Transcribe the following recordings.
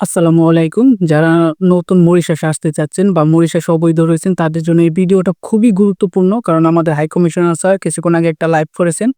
আসসালামু আলাইকুম। যারা নতুন মরিশাসে আসতে চাচ্ছেন বা মরিশাসে অবৈধ রয়েছেন তাদের জন্য এই ভিডিওটা খুবই গুরুত্বপূর্ণ। কারণ আমাদের হাই কমিশনার স্যার কিছুক্ষণ আগে একটা লাইভ করেছেন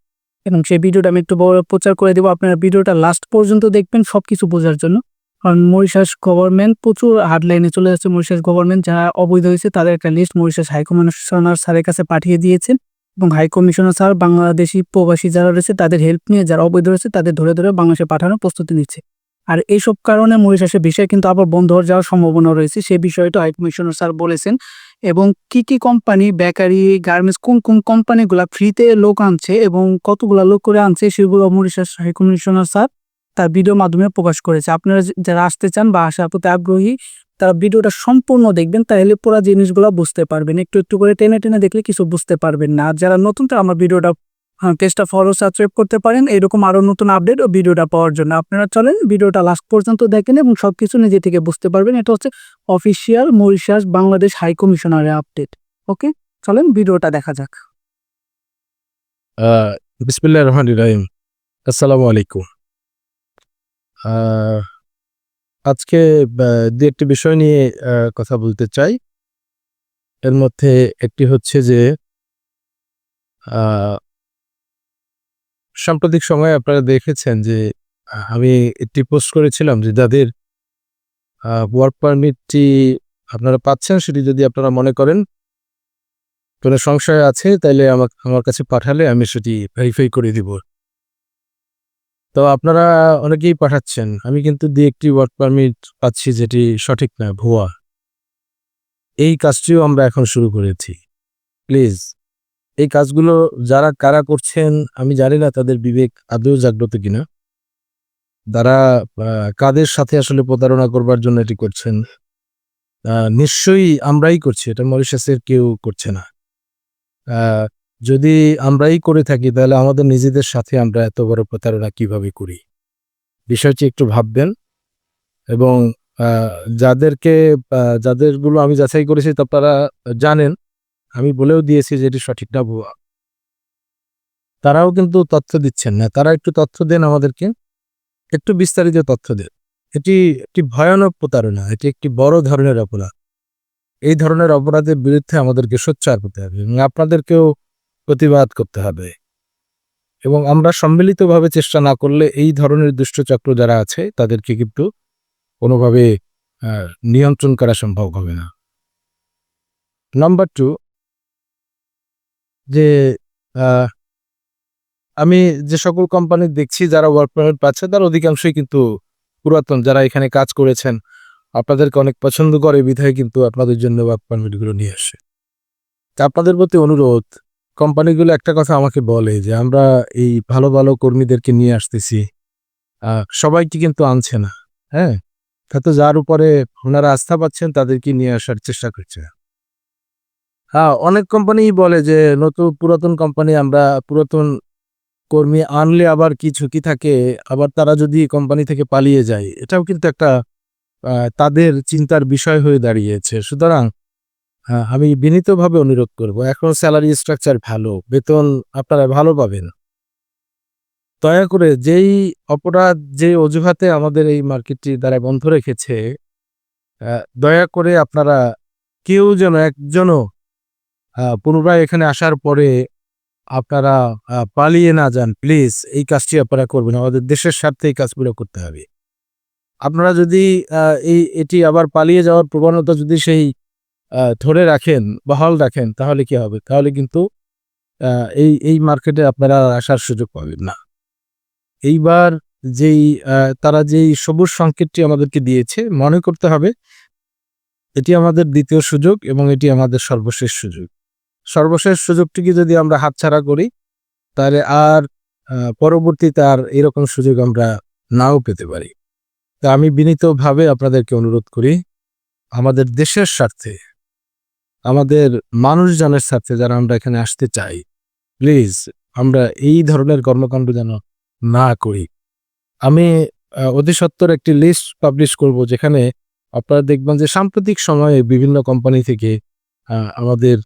এবং সেই ভিডিওটা আমি একটু বড় প্রচার করে দেব। আপনারা ভিডিওটা লাস্ট পর্যন্ত দেখবেন সবকিছু বোঝার জন্য। কারণ মরিশাস গভর্নমেন্ট প্রচুর হার্ড লাইনে চলে যাচ্ছে। মরিশাস গভর্নমেন্ট যারা অবৈধ হয়েছে তাদের একটা লিস্ট মরিশাস হাই কমিশনার স্যারের কাছে পাঠিয়ে দিয়েছেন এবং হাই কমিশনার স্যার বাংলাদেশি প্রবাসী যারা রয়েছে তাদের হেল্প নিয়ে যারা অবৈধ রয়েছে তাদের ধরে, ধরে বাংলাদেশে পাঠানোর প্রস্তুতি নিচ্ছে। আর এইসব কারণে মরিশাসের ভিসা কিন্তু আবার বন্ধ হয়ে যাওয়ার সম্ভাবনা রয়েছে। সে বিষয়টা হাই কমিশনার স্যার বলেছেন এবং কি, কি কোম্পানি বেকারি, গার্মেন্টস কোন, কোন কোম্পানিগুলা ফ্রিতে লোক আনছে এবং কতগুলা লোক করে আনছে সেগুলো মরিশাস হাই কমিশনার স্যার তার ভিডিওর মাধ্যমে প্রকাশ করেছে। আপনারা যারা আসতে চান বা আসার প্রতি আগ্রহী তারা ভিডিওটা সম্পূর্ণ দেখবেন তাহলে পুরা জিনিসগুলা বুঝতে পারবেন। একটু, একটু করে টেনে, টেনে দেখলে কিছু বুঝতে পারবেন না। আর যারা নতুন তারা আমার ভিডিওটা পেজটা ফলো সাবস্ক্রাইব করতে পারেন এরকম আরও নতুন আপডেট ও ভিডিওটা পাওয়ার জন্য। আপনারা চলেন, ভিডিওটা লাস্ট পর্যন্ত দেখেন এবং সবকিছু নিজে থেকে বুঝতে পারবেন। এটা হচ্ছে অফিসিয়াল মরিশাস বাংলাদেশ হাই কমিশনারের আপডেট। ওকে? চলেন, ভিডিওটা দেখা যাক। আ বিসমিল্লাহির রহমানির রহিম। আসসালামু আলাইকুম। আজকে ব্যা ২-১ বিষয় নিয়ে কথা বলতে চাই। এর মধ্যে একটি হচ্ছে যে সাম্প্রতিক সময়ে আপনারা দেখেছেন যে আমি একটি পোস্ট করেছিলাম যে যাদের ওয়ার্ক পারমিটটি আপনারা পাচ্ছেন সেটি যদি আপনারা মনে করেন কোনো সংশয় আছে তাইলে আমা আমার কাছে পাঠালে আমি সেটি ভেরিফাই করে দিব। তো আপনারা অনেকেই পাঠাচ্ছেন। আমি কিন্তু ২-১ ওয়ার্ক পারমিট পাচ্ছি যেটি সঠিক না, ভুয়া। এই কাজটিও আমরা এখন শুরু করেছি। প্লিজ এই কাজগুলো যারা কারা করছেন, আমি জানি না তাদের বিবেক আদৌ জাগ্রত কিনা। তারা কাদের সাথে আসলে প্রতারণা করবার জন্য এটি করছেন। নিশ্চয়ই আমরাই করছি। এটা মরিশাসের কেউ করছে না। যদি আমরাই করে থাকি, তাহলে আমাদের নিজেদের সাথে আমরা এত বড় প্রতারণা কীভাবে করি? বিষয়টি একটু ভাববেন এবং যাদেরকে যাদেরগুলো আমি যাচাই করেছি, তা আপনারা জানেন। আমি বলেও দিয়েছি যে এটি সঠিক না ভুয়া। তারাও কিন্তু তথ্য দিচ্ছেন না। তারা একটু তথ্য দেন আমাদেরকে। একটু বিস্তারিত তথ্য দেন। এটি একটি ভয়ানক প্রতারণা। এটি একটি বড় ধরনের অপরাধ। এই ধরনের অপরাধের বিরুদ্ধে আমাদেরকে সোচ্চার হতে হবে এবং আপনাদেরকেও প্রতিবাদ করতে হবে। এবং আমরা সম্মিলিতভাবে চেষ্টা না করলে এই ধরনের দুষ্টচক্র যারা আছে, তাদেরকে কিন্তু কোনোভাবে নিয়ন্ত্রণ করা সম্ভব হবে না। নাম্বার 2 যে আমি যে সকল কোম্পানি দেখছি যারা ওয়ার্ক পারমিট পাচ্ছে তার অধিকাংশই কিন্তু পুরাতন যারা এখানে কাজ করেছেন। আপনাদেরকে অনেক পছন্দ করে বিধায় কিন্তু আপনাদের জন্য ওয়ার্ক পারমিটগুলো নিয়ে আসে। তা আপনাদের প্রতি অনুরোধ কোম্পানিগুলো একটা কথা আমাকে বলে যে আমরা এই ভালো, ভালো কর্মীদেরকে নিয়ে আসতেছি। সবাইকে কিন্তু আনছে না। হ্যাঁ? হয়তো যার উপরে ওনারা আস্থা পাচ্ছেন তাদেরকে নিয়ে আসার চেষ্টা করছে। হ্যাঁ, অনেক কোম্পানিই বলে যে নতুন পুরাতন কোম্পানি আমরা পুরাতন কর্মী আনলে আবার কি ঝুঁকি থাকে, আবার তারা যদি কোম্পানি থেকে পালিয়ে যায় এটাও কিন্তু একটা তাদের চিন্তার বিষয় হয়ে দাঁড়িয়েছে। সুতরাং আমি বিনীতভাবে অনুরোধ করব এখন স্যালারি স্ট্রাকচার ভালো, বেতন আপনারা ভালো পাবেন। দয়া করে যেই অপরাধ যে অজুহাতে আমাদের এই মার্কেটটি তারা বন্ধ রেখেছে, দয়া করে আপনারা কেউ যেন একজনও পুনরায় এখানে আসার পরে আপনারা পালিয়ে না যান। প্লিজ এই কাজটি আপনারা করবেন। আমাদের দেশের স্বার্থে এই কাজগুলো করতে হবে। আপনারা যদি এই এটি আবার পালিয়ে যাওয়ার প্রবণতা যদি সেই ধরে রাখেন, বহাল রাখেন তাহলে কি হবে? তাহলে কিন্তু এই, এই মার্কেটে আপনারা আসার সুযোগ পাবেন না। এইবার যেই তারা যেই সবুজ সংকেতটি আমাদেরকে দিয়েছে মনে করতে হবে এটি আমাদের দ্বিতীয় সুযোগ এবং এটি আমাদের সর্বশেষ সুযোগ। সর্বশেষ সুযোগটিকে যদি আমরা হাতছাড়া করি তাহলে আর পরবর্তীতে আর এরকম সুযোগ আমরা নাও পেতে পারি। তা আমি বিনীতভাবে আপনাদেরকে অনুরোধ করি আমাদের দেশের স্বার্থে, আমাদের মানুষজনের স্বার্থে যারা আমরা এখানে আসতে চাই, প্লিজ আমরা এই ধরনের কর্মকাণ্ড যেন না করি। আমি সত্বর একটি লিস্ট পাবলিশ করব যেখানে আপনারা দেখবেন যে সাম্প্রতিক সময়ে বিভিন্ন কোম্পানি থেকে আমাদের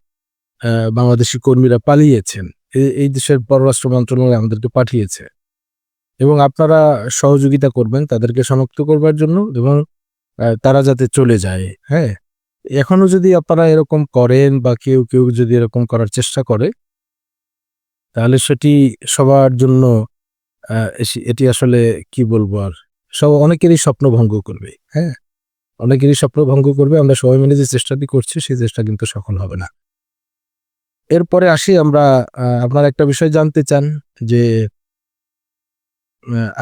বাংলাদেশী কর্মীরা পালিয়েছেন। এই দেশের পররাষ্ট্র মন্ত্রণালয় আমাদেরকে পাঠিয়েছে। এবং আপনারা সহযোগিতা করবেন, তাদেরকে শনাক্ত করবার জন্য এবং তারা যাতে চলে যায় হ্যাঁ এখনও যদি আপনারা এরকম করেন বা কেউ কেউ যদি এরকম করার চেষ্টা করে, তাহলে সেটি সবার জন্য এটি আসলে কি বলব আর, সব, অনেকেরই স্বপ্ন ভঙ্গ করবে হ্যাঁ অনেকেরই স্বপ্ন ভঙ্গ করবে, আমরা সবাই মিলে যে চেষ্টাটি করছি, সেই চেষ্টা কিন্তু সফল হবে না এরপরে আসি আমরা আপনার একটা বিষয় জানতে চান যে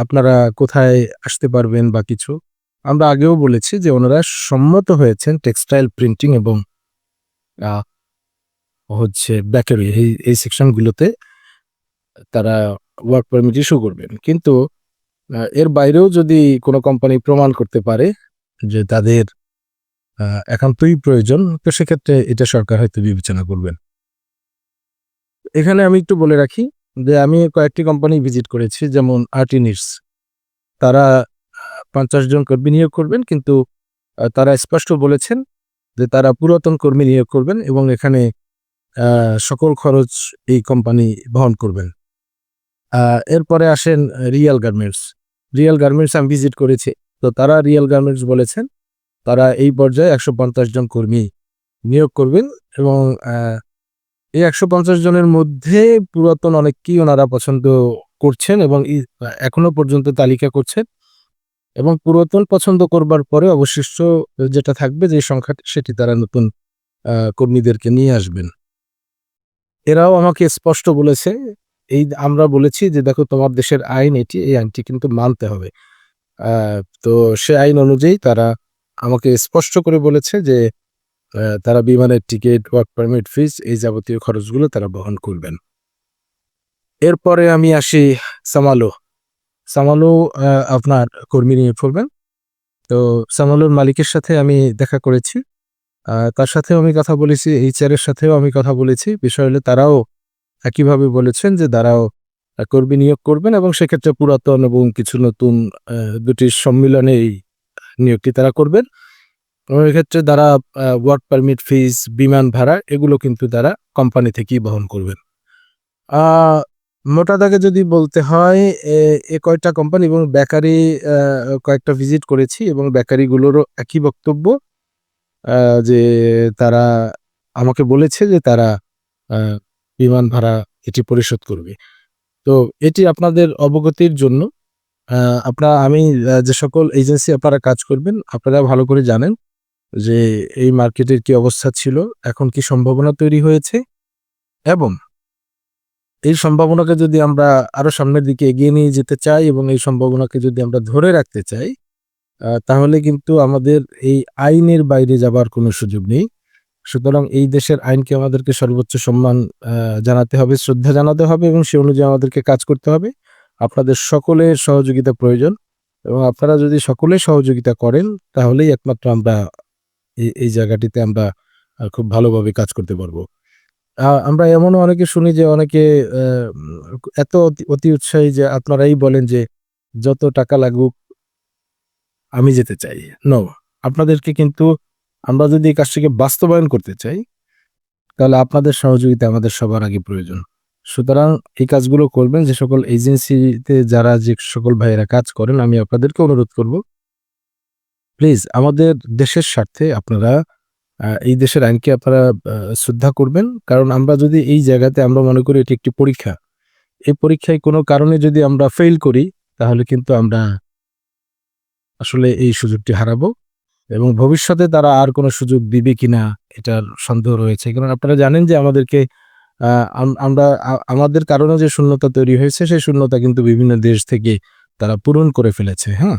আপনারা কোথায় আসতে পারবেন বা কিছু। আমরা আগেও বলেছি যে ওনারা সম্মত হয়েছেন টেক্সটাইল প্রিন্টিং এবং হচ্ছে বেকারি এই এই সেকশনগুলোতে তারা ওয়ার্ক পারমিট ইস্যু করবেন। কিন্তু এর বাইরেও যদি কোনো কোম্পানি প্রমাণ করতে পারে যে তাদের একান্তই প্রয়োজন, তো সেক্ষেত্রে এটা সরকার হয়তো বিবেচনা করবেন। এখানে আমি একটু বলে রাখি যে আমি কয়েকটি কোম্পানি ভিজিট করেছি, যেমন আর্টিনিস তারা পঞ্চাশ জন কর্মী নিয়োগ করবেন, কিন্তু তারা স্পষ্ট বলেছেন যে তারা পুরাতন কর্মী নিয়োগ করবেন এবং এখানে সকল খরচ এই কোম্পানি বহন করবেন। এরপরে আসেন রিয়াল গার্মেন্টস রিয়াল গার্মেন্টস আমি ভিজিট করেছি। তো তারা রিয়াল গার্মেন্টস বলেছেন, তারা এই পর্যায়ে একশো পঞ্চাশ জন কর্মী নিয়োগ করবেন এবং এই একশো পঞ্চাশ জনের মধ্যে পুরাতন অনেককেই ওনারা পছন্দ করছেন এবং এখনও পর্যন্ত তালিকা করছেন। এবং পুরাতন পছন্দ করবার পরে অবশিষ্ট যেটা থাকবে যে সংখ্যাটি সেটি তারা নতুন কর্মীদেরকে নিয়ে আসবেন। এরাও আমাকে স্পষ্ট বলেছে, এই আমরা বলেছি যে দেখো তোমার দেশের আইন এটি, এই আইনটি কিন্তু মানতে হবে। তো সে আইন অনুযায়ী তারা আমাকে স্পষ্ট করে বলেছে যে তারা বিমানের টিকিট ওয়ার্ক পারমিট ফিস এই যাবতীয় খরচগুলো তারা বহন করবেন। এরপরে আমি আসি সামালো। সামালো আপনার কর্মী নিয়ে পড়বেন তো সামালোর মালিকের সাথে আমি দেখা করেছি। তার সাথেও আমি কথা বলেছি এইচআর এর সাথেও আমি কথা বলেছি। বিষয় হলে তারাও একইভাবে বলেছেন যে তারাও কর্মী নিয়োগ করবেন এবং সেক্ষেত্রে পুরাতন এবং কিছু নতুন দুটি সম্মিলনে এই নিয়োগটি তারা করবেন। এবং এক্ষেত্রে তারা ওয়ার্ক পারমিট ফিস বিমান ভাড়া, এগুলো কিন্তু তারা কোম্পানি থেকেই বহন করবেন। মোটা দাগে যদি বলতে হয়, এ- এ কয়েকটা কোম্পানি এবং বেকারি কয়েকটা ভিজিট করেছি এবং বেকারিগুলোরও একই বক্তব্য যে তারা আমাকে বলেছে যে তারা বিমান ভাড়া এটি পরিশোধ করবে। তো এটি আপনাদের অবগতির জন্য আপনারা, আমি যে সকল এজেন্সি আপনারা কাজ করবেন, আপনারা ভালো করে জানেন যে এই মার্কেটের কি অবস্থা ছিল, এখন কি সম্ভাবনা তৈরি হয়েছে? এবং এই সম্ভাবনাকে যদি আমরা আরও সামনের দিকে এগিয়ে নিয়ে যেতে চাই এবং এই সম্ভাবনাকে যদি আমরা ধরে রাখতে চাই তাহলে কিন্তু আমাদের এই আইনের বাইরে যাবার কোনো সুযোগ নেই। সুতরাং এই দেশের আইনকে আমাদেরকে সর্বোচ্চ সম্মান জানাতে হবে, শ্রদ্ধা জানাতে হবে এবং সে অনুযায়ী আমাদেরকে কাজ করতে হবে। আপনাদের সকলের সহযোগিতা প্রয়োজন এবং আপনারা যদি সকলে সহযোগিতা করেন, তাহলেই একমাত্র আমরা এই এই জায়গাটিতে আমরা খুব ভালোভাবে কাজ করতে পারব। আমরা এমনও অনেকে শুনি যে অনেকে এত অতি উৎসাহী যে আপনারাই বলেন যে যত টাকা লাগুক, আমি যেতে চাই। নো আপনাদেরকে কিন্তু আমরা যদি এই কাজটিকে বাস্তবায়ন করতে চাই, তাহলে আপনাদের সহযোগিতা আমাদের সবার আগে প্রয়োজন। সুতরাং এই কাজগুলো করবেন, যে সকল এজেন্সিতে যারা, যে সকল ভাইয়েরা কাজ করেন, আমি আপনাদেরকে অনুরোধ করব প্লিজ আমাদের দেশের স্বার্থে আপনারা এই দেশের আইনকে আপনারা শ্রদ্ধা করবেন। কারণ আমরা যদি এই জায়গাতে আমরা মনে করি এটি একটি পরীক্ষা এই পরীক্ষায় কোনো কারণে যদি আমরা ফেল করি, তাহলে কিন্তু আমরা আসলে এই সুযোগটি হারাবো এবং ভবিষ্যতে তারা আর কোনো সুযোগ দিবে কিনা এটার সন্দেহ রয়েছে। কারণ আপনারা জানেন যে আমাদেরকে আমরা আমাদের কারণে যে শূন্যতা তৈরি হয়েছে, সেই শূন্যতা কিন্তু বিভিন্ন দেশ থেকে তারা পূরণ করে ফেলেছে হ্যাঁ?